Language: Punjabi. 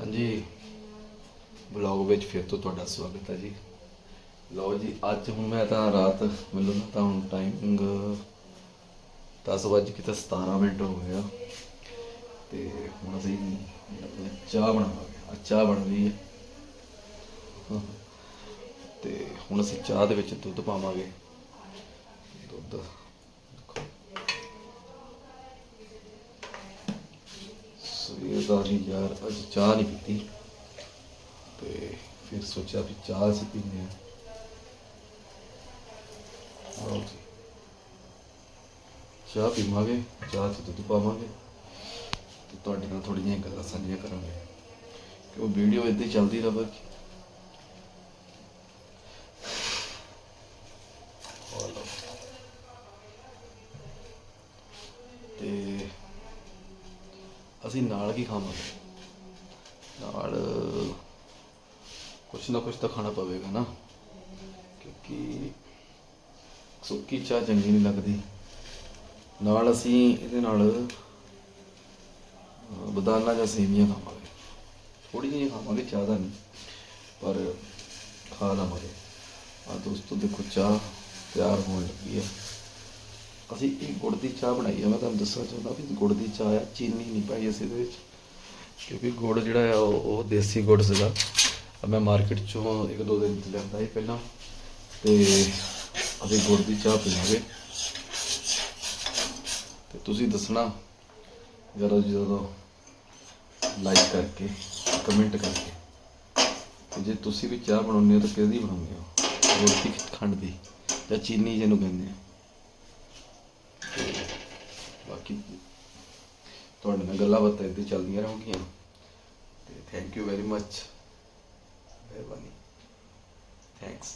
ਹਾਂਜੀ। ਬਲੌਗ ਵਿੱਚ ਫਿਰ ਤੋਂ ਤੁਹਾਡਾ ਸਵਾਗਤ ਹੈ ਜੀ। ਲਓ ਜੀ, ਅੱਜ ਹੁਣ ਮੈਂ ਤਾਂ ਰਾਤ, ਮੈਨੂੰ ਨਾ ਤਾਂ ਹੁਣ ਟਾਈਮਿੰਗ 10 ਵਜੇ ਕਿਤੇ 17 ਮਿੰਟ ਹੋ ਗਿਆ ਤੇ ਹੁਣ ਅਸੀਂ ਚਾਹ ਬਣਾਵਾਂਗੇ ਆ ਚਾਹ ਬਣ ਰਹੀ ਹੈ। ਤੇ ਹੁਣ ਅਸੀਂ ਚਾਹ ਦੇ ਵਿੱਚ ਦੁੱਧ ਪਾਵਾਂਗੇ। ਦੁੱਧ ਦੇਖੋ ਸਵੇਰ ਯਾਰ ਅੱਜ ਚਾਹ ਨਹੀਂ ਪੀਤੀ। ਤੇ ਫਿਰ ਸੋਚਿਆ ਵੀ ਚਾਹ ਅਸੀਂ ਪੀਂਦੇ ਹਾਂ। ਆਓ ਜੀ। ਚਾਹ ਪੀਵਾਂਗੇ, ਚਾਹ ਚ ਦੁੱਧ ਪਾਵਾਂਗੇ ਤੇ ਤੁਹਾਡੇ ਨਾਲ ਥੋੜ੍ਹੀਆਂ ਜਿਹੀਆਂ ਗੱਲਾਂ ਸਾਂਝੀਆਂ ਕਰਾਂਗੇ। ਕਿ ਉਹ ਵੀਡੀਓ ਇੱਦਾਂ ਹੀ ਚੱਲਦੀ ਰਹੇਗੀ ਆਹ ਲਓ। ਤੇ ਅਸੀਂ ਨਾਲ ਕੀ ਖਾਵਾਂਗੇ? ਨਾਲ ਕੁਛ ਨਾ ਕੁਛ ਤਾਂ ਖਾਣਾ ਪਵੇਗਾ ਨਾ। ਕਿਉਂਕਿ ਸੁੱਕੀ ਚਾਹ ਚੰਗੀ ਨਹੀਂ ਲੱਗਦੀ। ਨਾਲ ਅਸੀਂ ਇਹਦੇ ਨਾਲ ਬਦਾਨਾ ਜਾਂ ਸੇਵੀਆਂ ਖਾਵਾਂਗੇ। ਥੋੜੀ ਜਿਹੀ ਖਾਵਾਂਗੇ ਜ਼ਿਆਦਾ ਨਹੀਂ, ਪਰ ਖਾ ਲਵਾਂਗੇ। ਆ ਦੋਸਤੋ, ਦੇਖੋ ਚਾਹ ਤਿਆਰ ਹੋਣ ਲੱਗੀ ਹੈ ਅਸੀਂ ਇਹ ਗੁੜ ਦੀ ਚਾਹ ਬਣਾਈ ਆ, ਮੈਂ ਤੁਹਾਨੂੰ ਦੱਸਣਾ ਚਾਹੁੰਦਾ ਵੀ ਗੁੜ ਦੀ ਚਾਹ ਆ, ਚੀਨੀ ਨਹੀਂ ਪਾਈ ਅਸੀਂ ਇਹਦੇ ਵਿੱਚ। ਕਿਉਂਕਿ ਗੁੜ ਜਿਹੜਾ ਆ, ਉਹ ਦੇਸੀ ਗੁੜ ਸੀਗਾ। ਮੈਂ ਮਾਰਕੀਟ ਚੋਂ ਇੱਕ ਦੋ ਦਿਨ ਲਿਆਂਦਾ ਸੀ ਪਹਿਲਾਂ। ਤੇ ਅਸੀਂ ਗੁੜ ਦੀ ਚਾਹ ਪੀਵਾਂਗੇ ਤੇ ਤੁਸੀਂ ਦੱਸਣਾ ਜਦੋਂ ਜਦੋਂ ਲਾਈਕ ਕਰਕੇ ਕਮੈਂਟ ਕਰਕੇ ਤੇ ਜੇ ਤੁਸੀਂ ਵੀ ਚਾਹ ਬਣਾਉਂਦੇ ਹੋ ਤਾਂ ਕਿਹਦੀ ਬਣਾਉਂਦੇ ਹੋ? ਰੋਟੀ ਖੰਡ ਦੀ ਜਾਂ ਚੀਨੀ ਜਿਹਨੂੰ ਕਹਿੰਦੇ ਆ ਤੇ ਬਾਕੀ ਤੁਹਾਡੇ ਨਾਲ ਗੱਲਾਂ ਬਾਤਾਂ ਇੱਥੇ ਚੱਲਦੀਆਂ ਰਹਣਗੀਆਂ। ਤੇ ਥੈਂਕ ਯੂ ਵੈਰੀ ਮੱਚ ਮਿਹਰਬਾਨੀ। ਥੈਂਕਸ